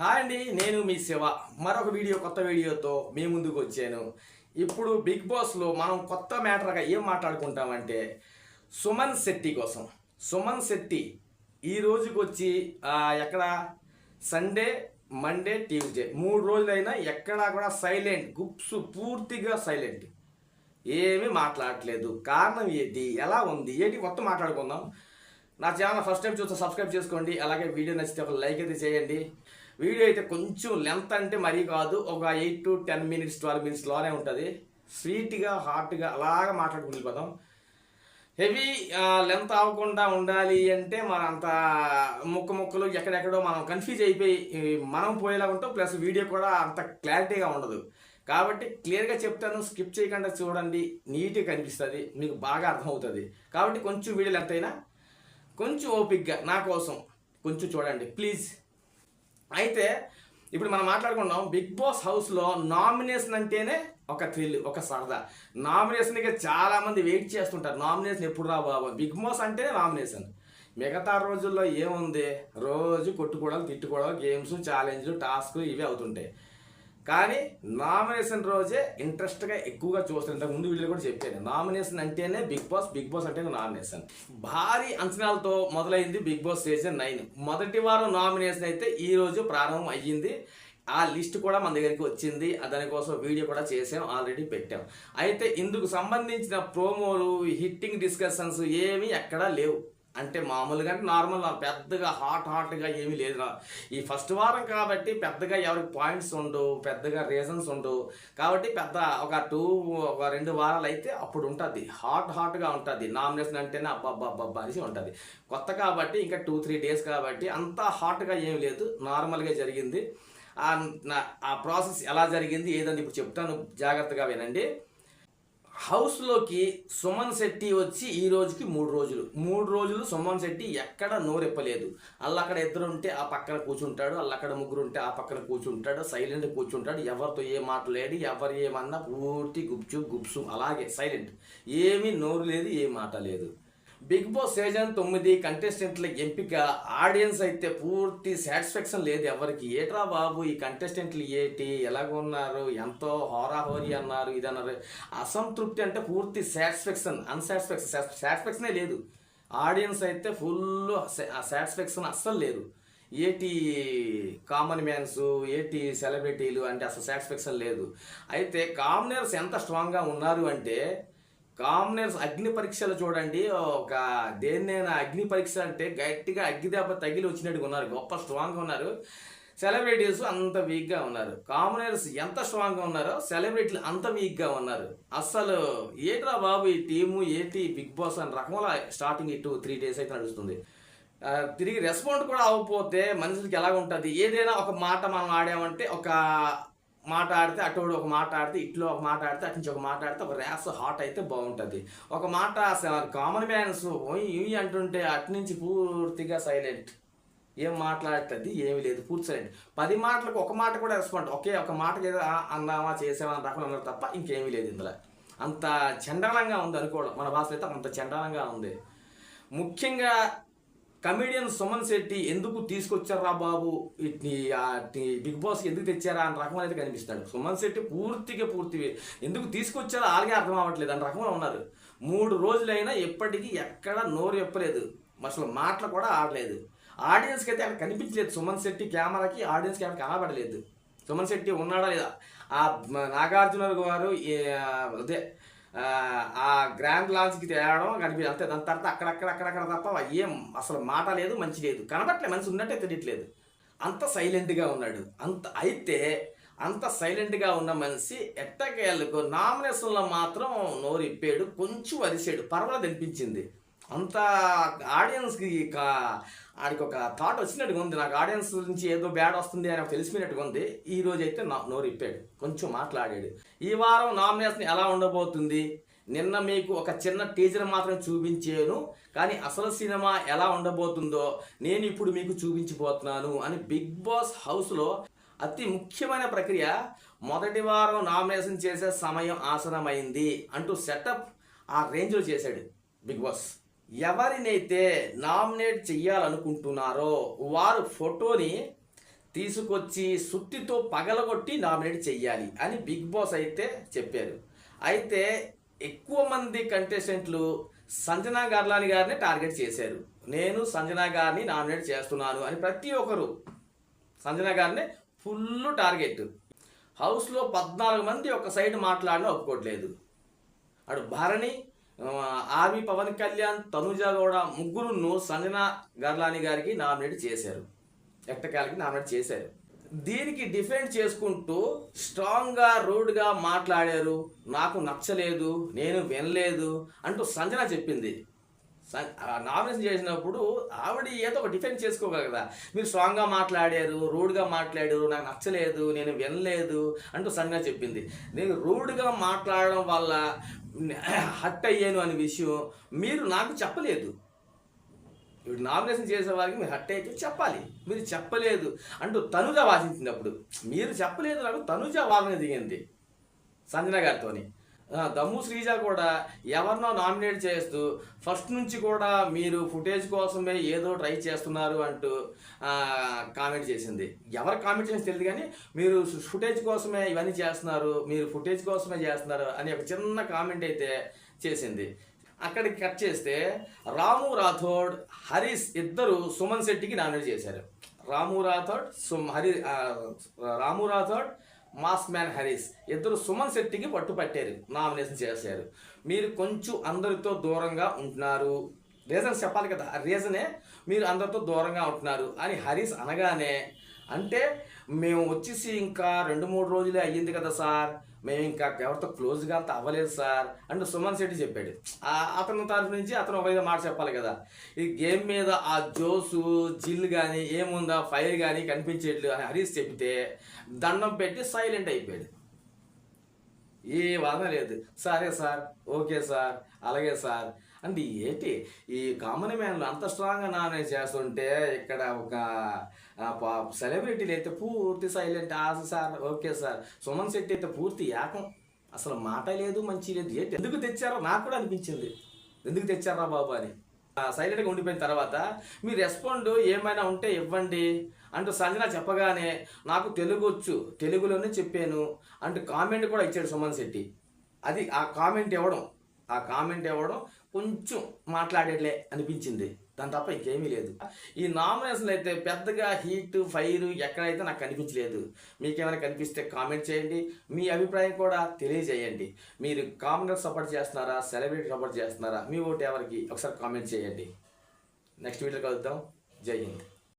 Hi అండి నేను మీ శివ. మరొక వీడియో కొత్త వీడియోతో మీ ముందుకు వచ్చాను. ఇప్పుడు బిగ్ బాస్లో మనం కొత్త మ్యాటర్గా ఏం మాట్లాడుకుంటామంటే సుమన్ శెట్టి కోసం. సుమన్ శెట్టి ఈ రోజుకి వచ్చి ఎక్కడ? Sunday Monday Tuesday. మూడు రోజులైనా ఎక్కడా కూడా సైలెంట్ గుప్స్ పూర్తిగా సైలెంట్. ఏమీ మాట్లాడట్లేదు. కారణం ఏంటి? ఎలా ఉంది? ఏంటి? మొత్తం మాట్లాడుకుందాం. నా ఛానల్ ఫస్ట్ టైం చూస్తే సబ్స్క్రైబ్ చేసుకోండి. అలాగే వీడియో నచ్చితే ఒక లైక్ అయితే చేయండి. వీడియో అయితే కొంచెం లెంత్ అంటే మరీ కాదు ఒక eight to ten minutes twelve మినిట్స్లోనే ఉంటుంది. స్వీట్గా హాట్గా అలాగా మాట్లాడుకుని వెళ్ళిపోదాం హెవీ లెంత్ అవ్వకుండా ఉండాలి అంటే మన అంత ముక్క ముక్కలు ఎక్కడెక్కడో మనం కన్ఫ్యూజ్ అయిపోయి మనం పోయేలా ఉంటాం. ప్లస్ వీడియో కూడా అంత క్లారిటీగా ఉండదు. కాబట్టి క్లియర్గా చెప్తాను స్కిప్ చేయకుండా చూడండి. నీట్గా కనిపిస్తుంది. మీకు బాగా అర్థమవుతుంది. కాబట్టి కొంచెం వీడియో లెంత్ అయినా కొంచెం ఓపిక్గా నా కోసం కొంచెం చూడండి. ప్లీజ్ అయితే ఇప్పుడు మనం మాట్లాడుకుంటాం బిగ్ బాస్ హౌస్లో నామినేషన్ అంటేనే ఒక థ్రిల్ ఒక సరదా. నామినేషన్కి చాలామంది వెయిట్ చేస్తుంటారు. నామినేషన్ ఎప్పుడు రా బాబు? బిగ్ బాస్ అంటేనే నామినేషన్. మిగతా రోజుల్లో ఏముంది? రోజు కొట్టుకోవడాలు తిట్టుకోవడం గేమ్స్ ఛాలెంజ్లు టాస్క్లు ఇవే అవుతుంటాయి. కానీ నామినేషన్ రోజే ఇంట్రెస్ట్గా ఎక్కువగా చూస్తాను ఇంతకు ముందు వీళ్ళు కూడా చెప్పాను. నామినేషన్ అంటేనే బిగ్ బాస్ బిగ్ బాస్ అంటేనే నామినేషన్. భారీ అంచనాలతో మొదలైంది బిగ్ బాస్ సీజన్ నైన్. మొదటి వారం నామినేషన్ అయితే ఈ రోజు ప్రారంభం అయ్యింది. ఆ లిస్ట్ కూడా మన దగ్గరికి వచ్చింది. దానికోసం వీడియో కూడా చేసాం ఆల్రెడీ పెట్టాం అయితే ఇందుకు సంబంధించిన ప్రోమోలు హిట్టింగ్ డిస్కషన్స్ ఏమీ ఎక్కడా లేవు. అంటే మామూలుగా అంటే నార్మల్ పెద్దగా హాట్ హాట్గా ఏమీ లేదు ఈ ఫస్ట్ వారం కాబట్టి పెద్దగా ఎవరికి పాయింట్స్ ఉండవు పెద్దగా రీజన్స్ ఉండవు. కాబట్టి పెద్ద ఒక టూ ఒక రెండు వారాలు అయితే అప్పుడు ఉంటుంది. హాట్ హాట్గా ఉంటుంది. నామినేషన్ అంటేనే అబ్బాబ్బాబ్బా అనేసి ఉంటుంది. కొత్త కాబట్టి ఇంకా టూ త్రీ డేస్ కాబట్టి అంత హాట్గా ఏమీ లేదు. నార్మల్గా జరిగింది. ఆ ఆ ప్రాసెస్ ఎలా జరిగింది ఏదని ఇప్పుడు చెప్తాను. జాగ్రత్తగా వినండి. హౌస్లోకి సుమన్ శెట్టి వచ్చి ఈ రోజుకి మూడు రోజులు. మూడు రోజులు సుమన్ శెట్టి ఎక్కడ నోరెప్పలేదు. అల్ల అక్కడ ఇద్దరు ఉంటే ఆ పక్కన కూర్చుంటాడు అల్ల అక్కడ ముగ్గురు ఉంటే ఆ పక్కన కూర్చుంటాడు సైలెంట్ కూర్చుంటాడు. ఎవరితో ఏ మాట్లాడి ఎవరు ఏమన్నా పూర్తి గుప్చు గుప్సు అలాగే సైలెంట్. ఏమీ నోరు లేదు ఏ మాట లేదు. బిగ్ బాస్ సీజన్ తొమ్మిది కంటెస్టెంట్ల ఎంపిక ఆడియన్స్ అయితే పూర్తి సాటిస్ఫాక్షన్ లేదు ఎవరికి. ఏట్రా బాబు ఈ కంటెస్టెంట్లు ఏటి? ఎలాగున్నారు ఎంతో హోరాహోరీ అన్నారు ఇది అన్నారు అసంతృప్తి అంటే పూర్తి సాటిస్ఫాక్షన్ అన్సాటిస్ఫాక్షన్ సాటిస్ఫాక్షనే లేదు. ఆడియన్స్ అయితే ఫుల్ సాటిస్ఫాక్షన్ అస్సలు లేదు. ఏటి కామన్ మ్యాన్స్ ఏటి సెలబ్రిటీలు అంటే అసలు సాటిస్ఫాక్షన్ లేదు. అయితే కామనర్స్ ఎంత స్ట్రాంగ్గా ఉన్నారు అంటే కామనర్స్ అగ్ని పరీక్షలు చూడండి ఒక దేన్నైనా అగ్ని పరీక్ష అంటే గట్టిగా అగ్గి తగిలి వచ్చినట్టుగా ఉన్నారు గొప్ప స్ట్రాంగ్గా ఉన్నారు. సెలబ్రిటీస్ అంత వీక్గా ఉన్నారు. కామనర్స్ ఎంత స్ట్రాంగ్గా ఉన్నారో సెలబ్రిటీలు అంత వీక్గా ఉన్నారు. అస్సలు ఏట్రా బాబు ఈ టీము ఏంటి బిగ్ బాస్ అని రకంలో స్టార్టింగ్ ఇటు త్రీ డేస్ అయితే నడుస్తుంది. తిరిగి రెస్పాండ్ కూడా అవ్వకపోతే మనుషులకి ఎలా ఉంటుంది ఏదైనా ఒక మాట మనం ఆడామంటే ఒక మాట ఆడితే అటు ఒక మాట ఆడితే ఇట్లో ఒక మాట ఆడితే అటు నుంచి ఒక మాట ఆడితే ఒక ర్యాస్ హాట్ అయితే బాగుంటుంది. ఒక మాట కామన్ మ్యాన్స్ ఇవి అంటుంటే అటు నుంచి పూర్తిగా సైలెంట్ ఏం మాట్లాడుతుంది ఏమీ లేదు పూర్తి సైలెంట్ పది మాటలకు ఒక మాట కూడా రెస్పాండ్ ఒకే ఒక మాటకి ఏదో అందామా చేసామా రకం తప్ప ఇంకేమీ లేదు ఇందులో. అంత చండాలంగా ఉంది అనుకోవడం. మన భాషలో అయితే అంత చండాలంగా ఉంది. ముఖ్యంగా కమెడియన్ సుమన్ శెట్టి ఎందుకు తీసుకొచ్చారా బాబు? బిగ్ బాస్ ఎందుకు తెచ్చారా అని రకం అనేది కనిపిస్తాడు. సుమన్ శెట్టి పూర్తిగా పూర్తి ఎందుకు తీసుకొచ్చారో అలాగే అర్థం అవ్వట్లేదు. అని రకంలో ఉన్నారు. మూడు రోజులైనా ఎప్పటికీ ఎక్కడ నోరు ఎప్పలేదు. అసలు మాటలు కూడా ఆడలేదు. ఆడియన్స్కి అయితే అక్కడ కనిపించలేదు. సుమన్ శెట్టి కెమెరాకి ఆడియన్స్కి అక్కడ కనబడలేదు. సుమన్ శెట్టి ఉన్నాడా లేదా? ఆ నాగార్జున గారు అదే ఆ, గ్రాండ్ లాంచ్కి తేవడం కనిపి అంతే. దాని తర్వాత అక్కడక్కడ అక్కడక్కడ తప్ప ఏం అసలు మాట లేదు మంచి లేదు. కనబట్లే మనిషి ఉన్నట్టే తెలియట్లేదు. అంత సైలెంట్గా ఉన్నాడు. అంత అయితే అంత సైలెంట్గా ఉన్న మనిషి ఎట్టకేళ్ళకు నామినేషన్లో మాత్రం నోరు ఇప్పాడు కొంచెం అరిసాడు. పర్వాలేదు అనిపించింది. అంత ఆడియన్స్కి ఆడికి ఒక థాట్ వచ్చినట్టుగా ఉంది. నాకు ఆడియన్స్ నుంచి ఏదో బ్యాడ్ వస్తుంది అని తెలిసిపోయినట్టుగా ఉంది. ఈ రోజు అయితే నోరు ఇప్పాడు కొంచెం మాట్లాడాడు. ఈ వారం నామినేషన్ ఎలా ఉండబోతుంది? నిన్న మీకు ఒక చిన్న టీజర్ మాత్రం చూపించాను. కానీ అసలు సినిమా ఎలా ఉండబోతుందో నేను ఇప్పుడు మీకు చూపించిపోతున్నాను అని బిగ్ బాస్ హౌస్లో అతి ముఖ్యమైన ప్రక్రియ మొదటి వారం నామినేషన్ చేసే సమయం ఆసనమైంది అంటూ సెటప్ ఆ రేంజ్లో చేశాడు బిగ్ బాస్. ఎవరినైతే నామినేట్ చెయ్యాలనుకుంటున్నారో వారు ఫోటోని తీసుకొచ్చి సుత్తితో పగలగొట్టి నామినేట్ చెయ్యాలి అని బిగ్ బాస్ అయితే చెప్పారు. అయితే ఎక్కువ మంది కంటెస్టెంట్లు సంజనా గర్లాని గారిని టార్గెట్ చేశారు. నేను సంజనా గారిని నామినేట్ చేస్తున్నాను అని ప్రతి ఒక్కరు సంజనా గారిని ఫుల్ టార్గెట్. హౌస్లో పద్నాలుగు మంది ఒక సైడ్ మాట్లాడినా ఒప్పుకోవట్లేదు. అటు భరణి ఆర్వి పవన్ కళ్యాణ్ తనుజ గౌడ ముగ్గురును సంజనా గర్లాని గారికి నామినేట్ చేశారు. ఎట్టకాలకి నామినేట్ చేశారు. దీనికి డిఫెండ్ చేసుకుంటూ స్ట్రాంగ్గా రూడ్గా మాట్లాడారు. నాకు నచ్చలేదు నేను వినలేదు అంటూ సంజన చెప్పింది. నామినేషన్ చేసినప్పుడు ఆవిడ ఏదో ఒక డిఫెండ్ చేసుకోగలరు కదా మీరు స్ట్రాంగ్గా మాట్లాడారు రూడ్గా మాట్లాడారు నాకు నచ్చలేదు నేను వినలేదు అంటూ సంజన చెప్పింది. నేను రూడ్గా మాట్లాడడం వల్ల హట్ అయ్యాను అనే విషయం మీరు నాకు చెప్పలేదు. ఇప్పుడు నామినేషన్ చేసే వారికి మీరు హట్ అయితే చెప్పాలి. మీరు చెప్పలేదు అంటూ తనుజ వాదించింది మీరు చెప్పలేదు నాకు తనుజ వాదన దిగింది సంజన గారితోని. దమ్ము శ్రీజ కూడా ఎవరినో నామినేట్ చేస్తూ ఫస్ట్ నుంచి కూడా మీరు ఫుటేజ్ కోసమే ఏదో ట్రై చేస్తున్నారు అంటూ కామెంట్ చేసింది. ఎవరు కామెంట్ చేసి తెలియదు కానీ మీరు ఫుటేజ్ కోసమే ఇవన్నీ చేస్తున్నారు మీరు ఫుటేజ్ కోసమే చేస్తున్నారు అని ఒక చిన్న కామెంట్ అయితే చేసింది. అక్కడికి కట్ చేస్తే రాము రాథోడ్ హరీష్ ఇద్దరు సుమన్ శెట్టికి నామినేట్ చేశారు. రాము రాథోడ్ సుమ్ హరి రాము రాథోడ్ మాస్ మ్యాన్ హరీష్. ఇద్దరు సుమన్ శెట్టికి పట్టుపట్టారు. నామినేషన్ చేశారు. మీరు కొంచెం అందరితో దూరంగా ఉంటున్నారు. రీజన్ చెప్పాలి కదా. రీజనే మీరు అందరితో దూరంగా ఉంటున్నారు అని హరీష్ అనగానే అంటే మేము వచ్చేసి ఇంకా రెండు మూడు రోజులే అయ్యింది కదా సార్. మేము ఇంకా ఎవరితో క్లోజ్గా అంత అవ్వలేదు సార్ అండ్ సుమన్ శెట్టి చెప్పాడు. ఆ అతని తరఫు నుంచి అతను ఒక మాట చెప్పాలి కదా. ఈ గేమ్ మీద ఆ జోసు జిల్ కానీ ఏముందా ఫైర్ కానీ కనిపించేట్లు అని హరీష్ చెప్తే దండం పెట్టి సైలెంట్ అయిపోయాడు. ఏ వాదన లేదు. సరే సార్ ఓకే సార్ అలాగే సార్. అంటే ఏంటి? ఈ కామన్ మ్యాన్లు అంత స్ట్రాంగ్గా నానే చేస్తుంటే ఇక్కడ ఒక సెలబ్రిటీలు అయితే పూర్తి సైలెంట్ ఆశ sir okay sir. Suman Shetty అయితే పూర్తి ఏకం. అసలు మాట లేదు మంచి లేదు ఏంటి? ఎందుకు తెచ్చారో నాకు కూడా అనిపించింది. ఎందుకు తెచ్చారా బాబు అని. సైలెంట్గా ఉండిపోయిన తర్వాత మీ రెస్పాండ్ ఏమైనా ఉంటే ఇవ్వండి. అంటూ సంజన చెప్పగానే నాకు తెలుగు వచ్చు తెలుగులోనే చెప్పాను అంటూ కామెంట్ కూడా ఇచ్చాడు సుమన్ శెట్టి. అది ఆ కామెంట్ ఇవ్వడం. ఆ కామెంట్ ఇవ్వడం కొంచెం మాట్లాడేట్లే అనిపించింది. దాని తప్ప ఇంకేమీ లేదు. ఈ నామినేషన్లు అయితే పెద్దగా హీట్ ఫైర్ ఎక్కడైతే నాకు కనిపించలేదు. మీకేమైనా కనిపిస్తే కామెంట్ చేయండి. మీ అభిప్రాయం కూడా తెలియజేయండి. మీరు కామనర్ సపోర్ట్ చేస్తున్నారా? సెలబ్రిటీ సపోర్ట్ చేస్తున్నారా? మీ ఓటు ఎవరికి? ఒకసారి కామెంట్ చేయండి. నెక్స్ట్ వీడియో కలుద్దాం. జై హింద్.